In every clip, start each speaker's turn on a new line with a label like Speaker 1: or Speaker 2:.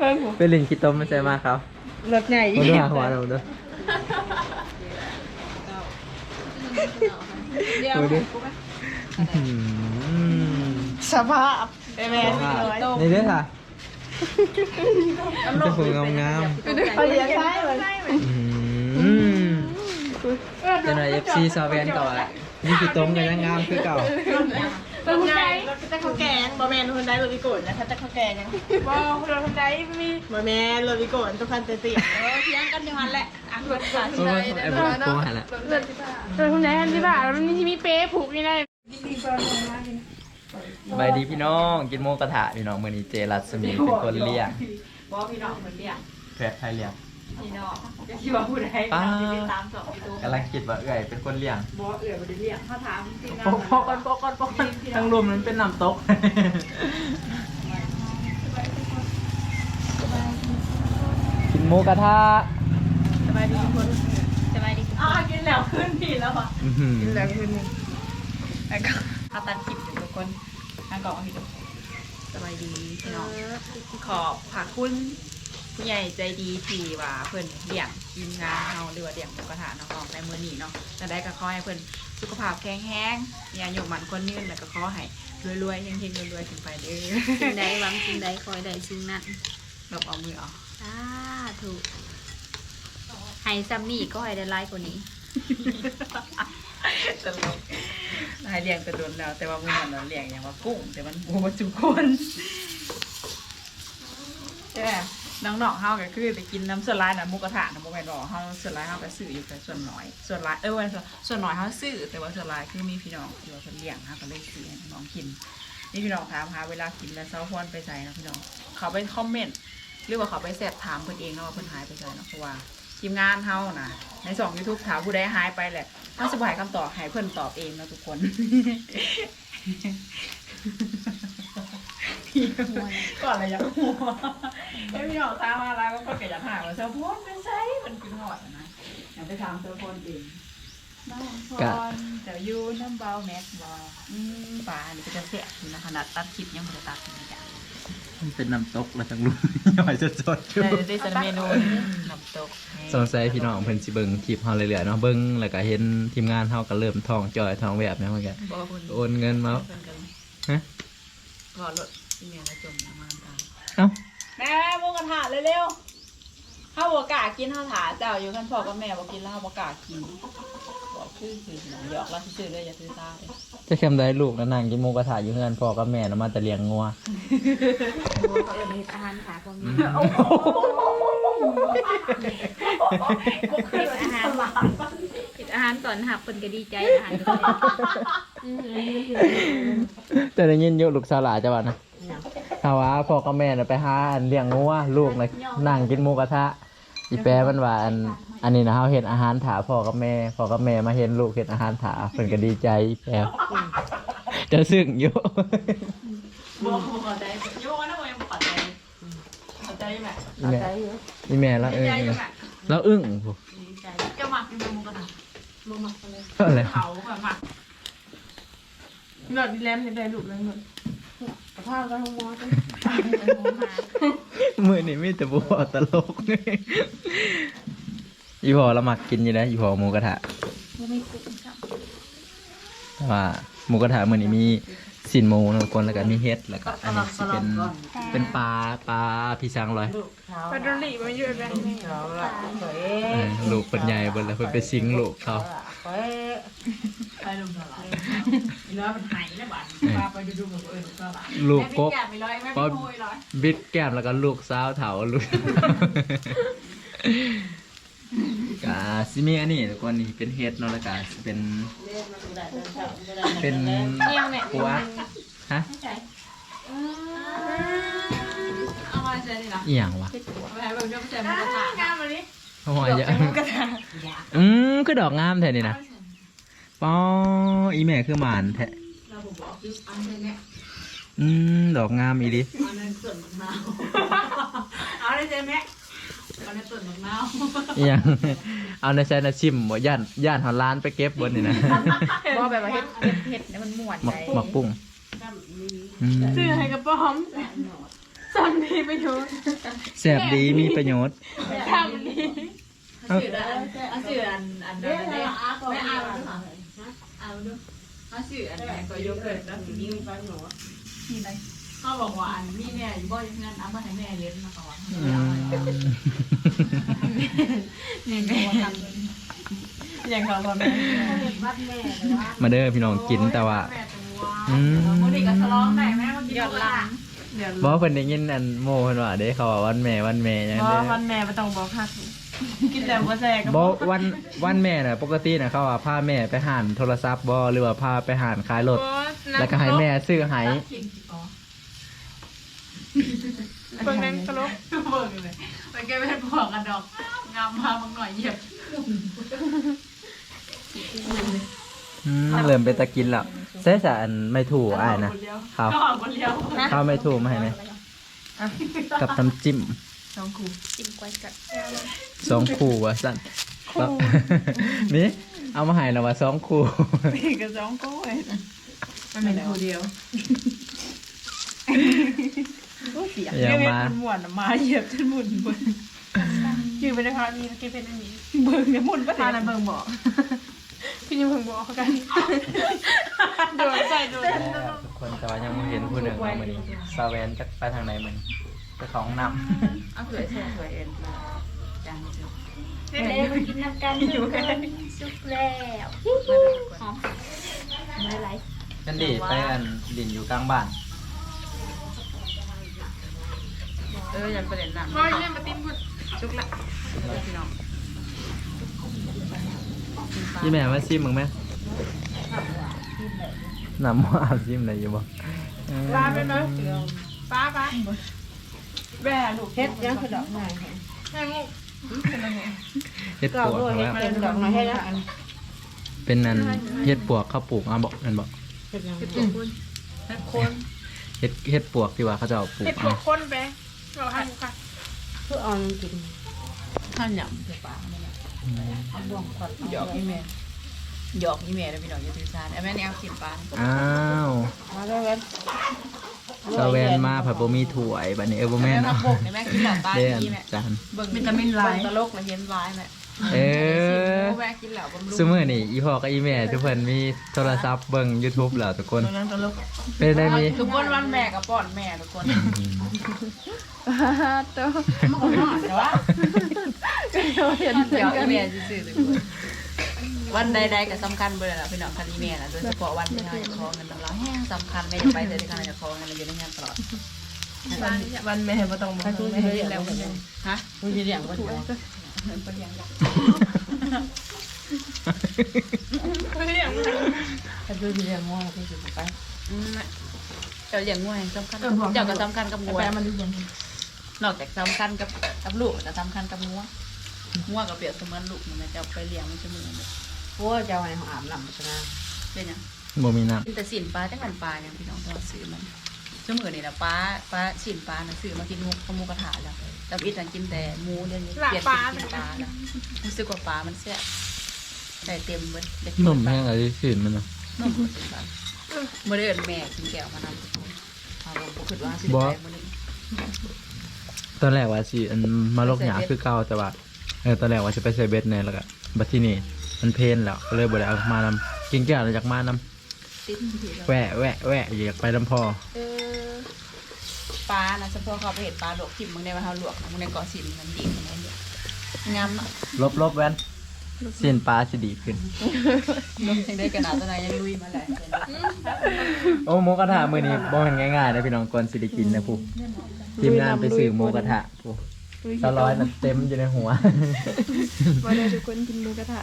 Speaker 1: เพิ่งผม
Speaker 2: เป็นลินคิดต้มไม่ใช่มากครับ
Speaker 1: รถใหญ่
Speaker 2: มาดูหาหัวเราด้วย
Speaker 3: เดี๋ยว
Speaker 2: ดูดิ
Speaker 3: กูไป
Speaker 2: อื้อหือ
Speaker 1: สภาพไอ้แม่เลย
Speaker 2: นี่ด้วยค่ะมันจะผงงาม
Speaker 1: เขาเลี้ยงไส้เลย
Speaker 2: ๆอื้อหือจะหน่อยเอฟซีซอเวนก่อนนี่คือต้มกันยังงามคือเก่า
Speaker 1: เป็นคนใด รถจะข้าวแกงบะแมนคนใดรถวิโกนนะถ้าจะข้าวแกงยังบ่รถคนใดมีบะแมนรถวิโกนทุกคันเตี้ย
Speaker 3: เออเถียงกันอยู่หันแหละอะรถสา
Speaker 2: โอ้ยไอ้บุกโกงหันละ
Speaker 1: รถคนใดอันที่บ้าแล้วมันมีที่มีเป๊ผูกนี่ได้
Speaker 2: บายดีพี่น้องกินโมกระทะพี่น้องมื้อนี้เจรัสมีเป็นคนเลี้ยง
Speaker 3: บอพี่น้องเหมือนเรียก
Speaker 2: แพทย์ไทยเลี้ยง
Speaker 3: พี่น้องจะคิดว่าผู้ใด
Speaker 2: ป้า
Speaker 3: ตามสองพี่ตุ๊ก
Speaker 2: กำลังคิดว่าเอื่อยเป็นคนเลี้ยง
Speaker 3: บอเอื่อยบ่ได้เรียกเขาถามจริง
Speaker 2: ปกปกกันปกกันปกกันทั้งรวมนั้นเป็นน้ำตกกินหมูกระทะ
Speaker 3: สบายดีทุกคนสบายดีอ่ากินแล้วขึ้นพี่แล้วอะ
Speaker 2: อื้อหือ
Speaker 1: แล้วคืนนึง
Speaker 3: แล้วก็เอาตัดคลิปอยู่ทุกคนทางกล่องพี่ตุ๊กสบายดีพี่น้องขอบขอบคุณ ผู้ใหญ่ใจดีที่ว่าเพิ่นเลี้ยงทีมงานเฮาหรือว่าเลี้ยงหมูกระทะน้องๆในมื้อนี้เนาะจะได้ก็ขอให้เพิ่นสุขภาพแข็งแรงอย่าหยุดมันคนยืนแล้วก็ขอให้รวยๆเฮงๆรวยๆขึ้นไปเด้อ
Speaker 4: สิ่งใดหวังสิ่งใดคอยใดสิ่งนั้น
Speaker 3: ลบเอามือเอา
Speaker 4: สาธุให้ซัมมี่ก็ให้ได้ไลายกว่านี้
Speaker 3: ตลกนายเลี้ยงกระโดนแล้ว แต่ว่ามือมันเราเลี้ยงอย่างว่ากุ้งแต่มันบัวจุกคนใช่ไหม น้องๆเฮาก็คือไปกินน้ำส่วนร้ายนะหมุกกระทะนะหมุกแม่นบอกเฮาส่วนร้ายเฮาก็ซื้ออยู่แต่ส่วนน้อย ส่วนร้ายเออวันส่วนน้อยเฮาซื้อแต่ว่าส่วนร้ายคือมีพี่น้องที่ว่าเพิ่นเลี้ยงเฮาก็เลยซื้อให้น้องกิน นี่พี่น้องถามหาเวลากินแล้วเซาพอนไปใส่นะพี่น้อง เขาไปคอมเมนต์หรือว่าเขาไปแสบถามเพิ่นเองเนาะว่าเพิ่นหายไปใส่เนาะเพราะว่าทีมงานเฮานะในสองยูทูบถามผู้ใดหายไปแหละถ้าสบายคำตอบให้เพิ่อนตอบเองนะทุกคนก่อนเลยอยากหัว ไอ้พี่น้องตามมาแล้วก็เพิ่นก็อยากหาว่าเซาพอนเป็นไสมันคือหอดอะนะอยากไปถามเซาพอนเองน้องพรเดี๋ยวอยู่น้ำเบาแม็กบออืมป่าอันนี้ก็จะเสียอยู่นะขนาดตัดคลิปยังไม่ได้ตัดเลยจ้ะ
Speaker 2: มันเป็นน้ำตกแล้วทั้งรวมย่อยสดๆอยู่
Speaker 3: ได้ได้จะเมนูน้ำตก
Speaker 2: สงสัยพี่น้องเพิ่นสิเบิ่งคลิปเฮาเรื่อยๆเนาะเบิ่งแล้วก็เห็นทีมงานเฮาก็เริ่มท้องจอยท้องแวบเนี่ยเหมือนกัน
Speaker 3: บอกคุณ
Speaker 2: โอนเงินมาฮะ
Speaker 3: พอรถที่เมียมาจมน้ำมันตาม
Speaker 2: เอ้า
Speaker 3: แม่มุกกระถาเร็วๆข้าวบกล้ากินข้าวถาเจ้าอยู่กันพ่อกับแม่บอกกินแล้วข้าวบกล้ากินบอกคือคือหนองหยอกแล้วซื่อๆเลยอย่าซื้อซ่าเลย
Speaker 2: จะแคมได้ลูกแล้วนั่งกินหมูกระทะอยู่เฮือนพ่อกับแม่แล้วมาแต่เลี้ยงงัว
Speaker 4: บัวเขาเอิ้นเฮ็ดอาหารขาพวกนี้เฮ็ดอาหารเฮ็ดอาหารตอนหับเพิ่นก็ดีใจอาหารก็ได้
Speaker 2: แต่ได้ยินอยู่ลูกสาวหลาจะว่านะ ถ้าว่าพ่อกับแม่น่ะไปหาอันเลี้ยงงัวลูกน่ะนั่งกินหมูกระทะ อีแปรมันว่าอันอันนี้นะเฮาเฮ็ดอาหารถาพ่อกับแม่พ่อกับแม่มาเห็นลูกเฮ็ดอาหารถาเพิ่นก็ดีใจอีแปรจะซึ้งอยู่
Speaker 3: บอกขอใจโยนนะโมยังขอใจขอใจไหม
Speaker 2: อีแม่อีแม่แล้วเออ
Speaker 3: ใจยังไง
Speaker 2: แล้วอึ้งโห
Speaker 3: ดีใจเจ้าหมักกินหมุกระถา
Speaker 2: อะไร
Speaker 3: เขาแบบมัก
Speaker 1: รถดีแลมนี่ได้ลูกเลยหมด กระเพราก็หัวกัน
Speaker 2: มื้อนี้มีแต่บ่ตลกอีพ่อละมักกินอยู่นะอีพ่อหมูกระทะ
Speaker 4: บ่มีกุ้งครับ
Speaker 2: แต่ว่าหมูกระทะมื้อนี้มีสินหมูนะทุกคนแล้วก็มีเฮ็ดแล้วก็อันนี้สิเป็นเป็นปลาปลาพี่ช้างลอย
Speaker 1: ปลาดอลลี่มันอยู่แบบนี้
Speaker 2: เออลูกเป็นใหญ่เบิดแล้วเพิ่นไปสิงลูกเขา
Speaker 3: ไปลงตลาดอีร้อยมันหายแล้วบ้านพาไปดูดูกับเออตลาด
Speaker 2: ลูกกบ
Speaker 3: แม่ไม่ร้อยแม่
Speaker 2: ก็
Speaker 3: ไม่โมยร้อย
Speaker 2: บิดแก้มแล้วก็ลูกสาวเถาลูกกาซิมีอันนี้ทุกคนนี่เป็นเฮ็ดเนาะแล้วก็สิเป็น เป็นหัวฮะ
Speaker 3: เอามาใช้นี่นะ
Speaker 2: อีหยังวะ
Speaker 3: เอาไปให้เบิ่งเรื่องใช้มุกกระถางา
Speaker 1: มมาดิ
Speaker 2: หัวเยอะอืมคือดอกงามแท้นี่นะป้ออีแม่คือหมานแท้
Speaker 3: เราบอกบอกคืออันนี้เนี่ย
Speaker 2: อืมดอกงามอีดิ
Speaker 3: อันนั้นส่วนมะนาวเอาได้เจ๊แม่อันนั้นส่วนมะนาว
Speaker 2: อีหยังเอาในใช้นะชิมบ่ย่านย่านเฮาล้านไปเก็บบนนี่นะ
Speaker 4: บ่แบบว่าเฮ็ดเฮ็ดเฮ็ดให้มันม่วน
Speaker 2: หมัก
Speaker 4: ใจ
Speaker 2: หมักปุ้งอืม
Speaker 1: ซื้อให้กระป๋อมสอนดีไปอยู่
Speaker 2: แสบดีมีประโยชน์
Speaker 1: ทำดี
Speaker 2: เอ้า
Speaker 3: เอาสื่ออันอันนั้นได้ไม่เอาเอาดูเอาสื่ออันไหนก็ยกเกิดแล้วสิมีนี่ไงเขาบอกว่าอันนี้แม่อยู่บ่อยงั้นเอามาให้แม่เลี้ยงมาก่อน
Speaker 2: อืม
Speaker 3: นี่แม่ทำ
Speaker 1: อย่างเขาพ่อแม่
Speaker 2: มาเด้อพี่น้องกินแต่ว่าอืม
Speaker 3: วันนี้ก็ทะเลาะได้แม่วันนี้ยอดลัง
Speaker 1: เดี๋ยว
Speaker 2: บอกเพิ่นได้ยินอันโมเพิ่นว่าเด้เขาว่าวันแม่วันแม่หยัง
Speaker 1: บอ
Speaker 2: เด้
Speaker 1: วันแม่ไม่ต้องบอกฮัก กินแต่บัวแจก
Speaker 2: บ่วันวันแม่น่ะปกติน่ะเขาว่าพาแม่ไปหานโทรศัพท์บ่หรือว่าพาไปหานขายรถแล้วก็ให้แม่ซื้อให้
Speaker 1: เบิ่งนั้นกระลก
Speaker 3: เบิ่งเลยไปแกเป็นพวกกันดอกงามมาบางหน่อยเหยียบ
Speaker 2: อืมเริ่มเป็นตะกินแล้วใส่สะอันไม่ถูกอ้ายนะข้าว
Speaker 3: ก็ออกคนเดียว
Speaker 2: ข้าวไม่ถูกมาให้ไหมกับน้ำจิ้ม
Speaker 3: สองคู่
Speaker 4: จิ้มก้อยกัด
Speaker 2: สองคู่ว่ะสั่นแล้วนี่เอามาให้แล้วว่าสองคู่
Speaker 3: พี่กับสองคู่เองมันเป็นคู่เดียว
Speaker 2: อย่ามา
Speaker 3: หมุนมาเหยียบจนหมุนเบิ่ง
Speaker 1: อยู่ไปนะคะนี่กินเป็นอันนี้
Speaker 3: เบิ่งเนี่ยหมุนปะ
Speaker 1: ทา
Speaker 3: เนี่ย
Speaker 1: นเบิ่งบอกพี่ยังเบิ่งบอกกันโดนใจโดน
Speaker 2: ทุกคนแต่ว่ายังไม่เห็นผู้หนึ่งมามือนี้ซาเวนจะไปทางไหนมัน ไปของน้
Speaker 3: เอาเผื่อเชื่อเผื่อเอ็นจังจัง
Speaker 4: เดี๋ยวมากินน้ำกันทุกคนสุกแล้วหอมไม่ไรำ
Speaker 2: กันดีไปอันดินอยู่กลางบ้าน
Speaker 3: เออยันประเด็นหนัง
Speaker 1: คอยเนี่ยมาติ้มบุญ
Speaker 3: ชุกละพี่น้อง
Speaker 2: ยี่แม่มาซิมมึงไหมน้ำว่าซิมอะไรอยู่บ่
Speaker 1: ปลาไปไหมปลาปลา แบ่ลูกเฮ็ดยังคือดอกไม้แม่งู
Speaker 2: เฮ็ดปวกแล้ว
Speaker 1: เป็นดอกไม้ให้แล้ว
Speaker 2: เป็นอันเฮ็ดปวกข้าวปลูกอะบอกนั่นบอก
Speaker 1: เฮ็ดยัง
Speaker 3: คน
Speaker 2: เฮ็ดเฮ็ดปวกที่ว่าเขาจะเอาปลู
Speaker 1: เฮ็
Speaker 2: ก
Speaker 1: ดพว
Speaker 2: อะ
Speaker 1: กคนไปเราให้ค่ะ
Speaker 3: ท่านหยำจะปากมันหยอกอีเมลหยอกอีเมลแล้วพี่น้องจะถือสารไอ้แม่นี่เอากินปลา
Speaker 2: อ้าว
Speaker 1: มาแล้วกัน
Speaker 2: ซาเวนมาผัดบะหมี่ถั่วยบัดนี้เออบ่แม่น
Speaker 3: แม่
Speaker 2: เนาะ
Speaker 3: บกในแม่กินเหล่าปลา
Speaker 2: เด่น
Speaker 3: ที่แม่
Speaker 2: จาน
Speaker 3: เบิ่งวิตามินไลน์ตลกและเห็นไลน์แม่
Speaker 2: เออ
Speaker 3: แม่กินเหล่าบำรุง
Speaker 2: ซุมื้อนี่อีพ่อกับอีแม่ทุกเพิ่นมีโทรศัพท์เบิ่ง YouTube แล้วทุกคน
Speaker 1: ตอนนั้นตลก
Speaker 2: เป็นได้มี
Speaker 3: ทุกคนวันแม่กับป้อนแม่ทุกคน
Speaker 1: ตัว
Speaker 3: แต่ว่า
Speaker 1: เห็น
Speaker 3: หยอกอีเมลซื่อๆทุกคน วันใดๆก็สำคัญเบอร์ละพี่น้องคันอีเมลนะโดยเฉพาะวันที่เราจะขอเงินเราแห้งสำคัญแม่จะไปแต่ที่การจะขอเงินเราอยู่ในงานตลอด
Speaker 1: วันวันแม่บ่ต้องบอกแม่เห็นแล้ว
Speaker 3: ฮะ
Speaker 1: มึงสิเลี้ยงบ่ถูก
Speaker 3: เป็นยังไง
Speaker 1: มึงเลี้ยง
Speaker 3: ถ้าดูที่เรียงง่วงที่สุดไปเจ้าอย่างง่วงสำคัญเจ้าก็สำคัญกับงัว
Speaker 1: น
Speaker 3: อกจากสำคัญกับกับลูกก็สำคัญกับงัวงัวก็เปรียบเสมือนลูกนะเอาไปเลี้ยงมันจะเหมือน
Speaker 1: โอ้เจ้าให้ของอาบน้ำซะนะ
Speaker 3: เป็นยัง
Speaker 2: บ่มีน้ำ
Speaker 3: แต่สินปลาจังกันปลาอย่างพี่น้องต้องซื้อมันชั่วมือนี่นะปลาปลาสินปลานะซื้อมากินงูขมูกระถาแล้วแต่อีแต่กินแต่หมูเดี๋ยวนี้เปลี่ยนเป็นกินปลาแล้วรู้สึกว่าปลามันแซ่บใส่เต็มเบิดเด็ก
Speaker 2: นมแห้งอะไรขึ้นมันเนาะ
Speaker 3: นมเป็นปลาเมื่อเดือนแม่กินแก้วมานำเอาลงคิดว่าสิได้ไปมื้อนี้
Speaker 2: ตอนแรกว่าสิอันมาลกหยาคือเก่าแต่ว่าเออตอนแรกว่าสิไปใส่เบ็ดแน่แล้วก็บัดที่นี่ มันเพลนแล้วก็เลยบ่ได้เอามานำกินแก้วแล้วอยากมานำ
Speaker 3: ติดที่เรา
Speaker 2: แวะแวะแวะอยากไปลำพอ
Speaker 3: เออปลานะเฉพาะเขาไปเห็นปลาลวกทิมมึงได้มาเขาลวกนะมึงในเกาะสินมันดีมันเนี่ยงามเนาะ
Speaker 2: ลบลบแว่นเส้นปลาสิดีขึ้น
Speaker 3: นุ่มยังได้กระดาษตัวไหนยังลุยมาแหละ
Speaker 2: โอ้หมูกระทะมื้อนี้บ่แม่นง่ายๆนะพี่น้องก่อนสิได้กินนะผู้ทีมงานไปซื้อหมูกระทะผู้ ตะร้อยน่ะเต็มอยู่ในหัว
Speaker 1: มาเลยทุกคนกินหมูกระทะ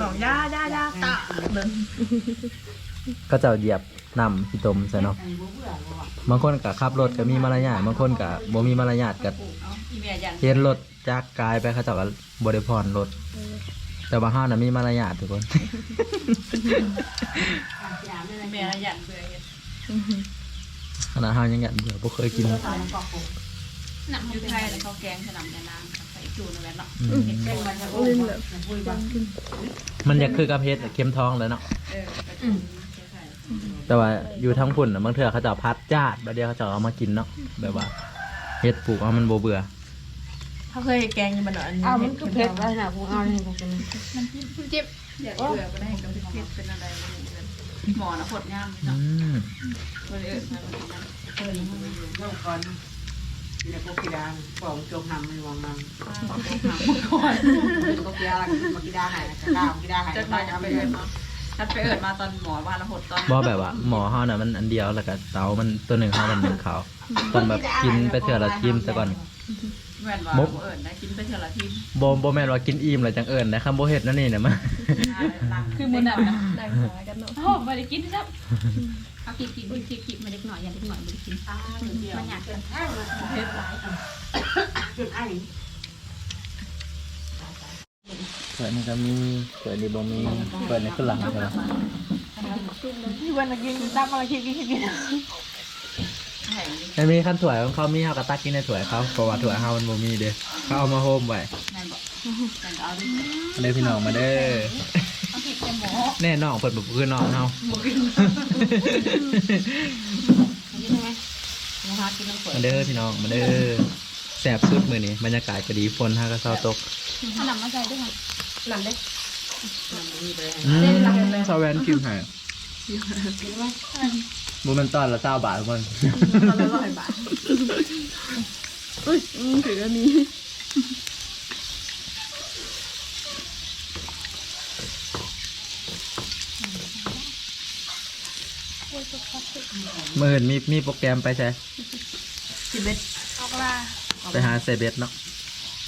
Speaker 1: สองย่าย่าย่าตะเบิ่ง
Speaker 2: ก็จะเหยียบนำขี้ตมใส่เนาะบางคนก็ขับรถก็มีมารยาทบางคนก็บ่มีมารยาทก็
Speaker 3: อีเมียยัน
Speaker 2: เห็นรถจากกายไปเขาเจ้าก็บ่ได้พรรถ แต่ว่าเฮาน่ะมีมารยาททุกคน
Speaker 3: อีเมียยันเบื่อเห็ด
Speaker 2: ขนาดเฮายังอยากเบื่อบ่เคยกิน
Speaker 3: หนังยูไทยแล้วเขาแกงสนามยานางใส่จูนนั่นแหละ
Speaker 2: อืม
Speaker 3: เห็ดแกงมันจะโอ้ยแบบ
Speaker 2: มันอยากคือกับเฮ็ดเค็มท้องแล้วเนาะ
Speaker 3: เออ
Speaker 2: แต่ว่าอยู่ทั้งพุ่นน่ะบางเทื่อเขาจะเอาพัดจาดบางเดียวเขาจะเอามากินเนาะแบบว่าเฮ็ดปลูกเอามันบ่เบื่อ
Speaker 1: เขาเคยแกงอยังบันอันนี้
Speaker 5: เอามันก็เผ็ดได้นะกูเอาเลยกูจะ
Speaker 4: จิ๊บ
Speaker 3: เดี๋ยวเบื่อก็ได้กับเพชรเป็นอะไรไม่รู้เลยหมอนะผดย่ามเนาะ
Speaker 2: อืม
Speaker 3: คนอื่นมาเป็นนั้น
Speaker 5: เพิ่น เริ่มก่อนมีแต่พวกกีดานของจมหำมันวางมัน
Speaker 3: ก่อน
Speaker 5: เป็นพวกกีดานมากีดาหายกระด้างกีดาหาย
Speaker 3: จะ
Speaker 5: กระ
Speaker 3: มา
Speaker 5: ด้าง
Speaker 3: จะ
Speaker 5: เอา
Speaker 3: ไป
Speaker 5: ไปเล
Speaker 3: เอิ
Speaker 5: ย
Speaker 3: ดมาถ้าไปเอิดมาตอนหมอว่าเราหดตอน
Speaker 2: บ่แบบว่าหมอเฮาน่ะมันอันเดียวแล้วก็เตามันตัวหนึ่งเฮามันหนึ่งเขาต้องแบบกินไปเทื่อละจิ้มซะก่อน
Speaker 3: แม่นว่า
Speaker 2: มุก
Speaker 3: เอิดนะกินไปเท่าละที
Speaker 2: บ่บ่แม่นว่ากินอิ่มแล้วจังเอิ้นนะคำบ่เฮ็ดนั่นนี่น่ะมา
Speaker 3: คือมือนั่นนะ
Speaker 1: นั่งหากันเนาะ
Speaker 3: โอ้ไม่ได้กินครับ
Speaker 4: เอาขีดขีดขีดขีดมาเล็กหน่อยอย่าเล็กหน่อยมันกินมันอยากกิน
Speaker 3: เพชรหลาย
Speaker 5: จุดไอ้
Speaker 2: เปิดนี่ก็มีเปิดนี่บ่มีเปิดนี่คือหลังใช่ปะ
Speaker 1: ที่วันกินตั้งมาคิดกินกิน
Speaker 3: แห่งนี้
Speaker 2: ไอ้มีขั้นถ้วยของเขามีเฮาก็ตักกินในถ้วยเขาเพราะว่าถ้วยเฮามันบ่มีเด้เขาเอามาโฮมไว้
Speaker 3: แม่นบอกแม่นเอาดิ
Speaker 2: เด้อพี่น้องมาเด้อ
Speaker 3: เอาผิดแค่หมอ
Speaker 2: แน่น้องเพิ่นบ่คือน้องเฮา
Speaker 3: บอกกินนะคะกินน้ำฝน
Speaker 2: มาเด้อพี่น้องมาเด้อแซ่บสุดมื้อนี้บรรยากาศก็ดีฝนฮาก็เซาตก
Speaker 4: ขนมมาใส่ด้วยค่ะ
Speaker 1: หลังได้
Speaker 2: อืมซาแวนกินให้บ่แม่ นตอนละ20บาททุกคน
Speaker 1: ตอนละร้อยบาทอุ้ยอืมถืออันนี้
Speaker 2: มื้ออื่นมีมีโปรแกรมไปใช่
Speaker 1: สิบเอ็ด
Speaker 4: ออกลา
Speaker 2: ไปหาเซเบสเนาะ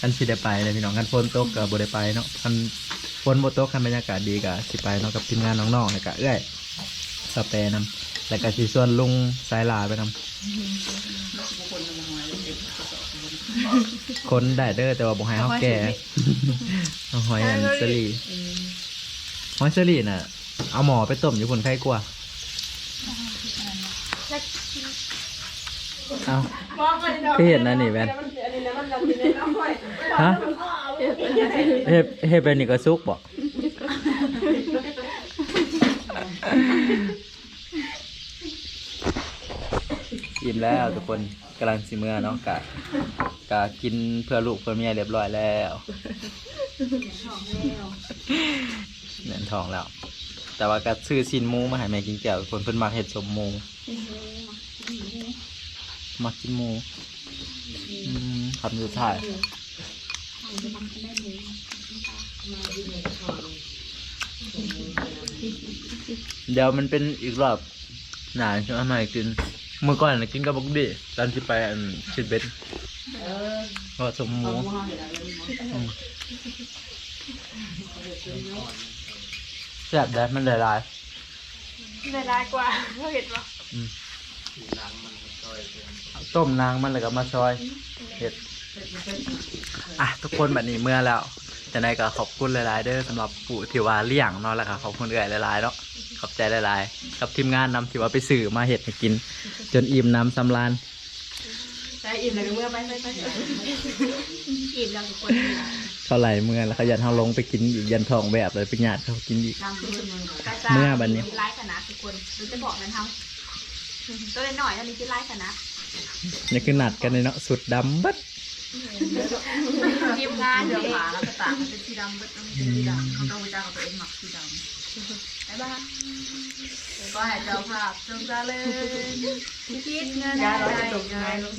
Speaker 2: กันสิได้ไปเลยพี่น้องกันฝนตกก็บ่ได้ไปเนาะกันฝนบ่ตกคันบรรยากาศดีก็สิไปเนาะกับทีมงานน้องๆแล้วก็เอ้อยสเปรนำ แล้วก็สิส่วนลุงสายลาไปนำคนได้เด้อแต่ว่าบ่ให้เฮาแก่เอาหอยอันเซรีหอยเซรีน่ะ เอาหมอไปต้มอยู่คนไข้กลัวเอาคือเห็นนะนี่แวนฮะเฮ็ดเฮ็ดเป็นนี่ก็สุกบ่ อิ่มแล้วทุกคนกำลังสิเมื่อเนาะกะกะกินเพื่อลูกเพื่อเมียเรียบร้อยแล้วเน่นทองแล้ว แต่ว่าก็ซื้อซินหมูมาให้แม่กินแก้วทุกคนเพิ่นมักเห็ดสมหมูมักกินหมูอืมคำสุดท้ายเดี๋ยวมันเป็นอีกรอบหนาใช่ไหมใหม่กิน เมื่อก่อนนะกินกับบุกดีตอนที่ไปอันชิดเบ็ดก็สมหมูแซ่บได้มันหลาย
Speaker 1: ได้ได้กว่าเขาเห็นปะ
Speaker 2: ต้มนางมันแล้วก็มาซอยเห็ดอะทุกคนแบบนี้เมื่อแล้ว จะได้ก็ขอบคุณหลายๆเด้อสำหรับผู้ที่ว่าเลี้ยงเนาะแล้วก็ขอบคุณเอื่อยหลายๆเนาะขอบใจหลายๆกับทีมงานนำที่ว่าไปสื่อมาเห็ดให้กิน จนอิ่มน้ำสำราญ
Speaker 1: ได้อิ่มเลยเมื่อไปไปไป
Speaker 4: อิ่มแล้วทุกคน
Speaker 2: เขาไหลเมื่อแล้วเขายันเขาลงไปกินอีกยันทองแบบเลยไปหยาดเขากินอีก
Speaker 4: กระ
Speaker 2: เมื่อบัดนี้
Speaker 4: ไล่ขนาดทุกคนเราจะบอกนั้นเท่าตัวเล็กหน่อยเท่านี้จะไล่ขนาด
Speaker 2: นี่คือหนัดกันเลยเนาะสุดดำบัด
Speaker 4: ทีมงาน
Speaker 3: เดี๋
Speaker 4: ยว
Speaker 3: ขาแล้วก็ตากมันเป็นสีดำมันต้องเป็นสีดำเขาต้องวิจารณ์ตัวเองหมักสีดำ
Speaker 4: ไปบ้าง
Speaker 3: ก็ให้เจ้าภาพจงเจริญคิดเงิน
Speaker 1: ยาร้อย
Speaker 3: ใด
Speaker 1: จะจบยังไง
Speaker 3: เงิน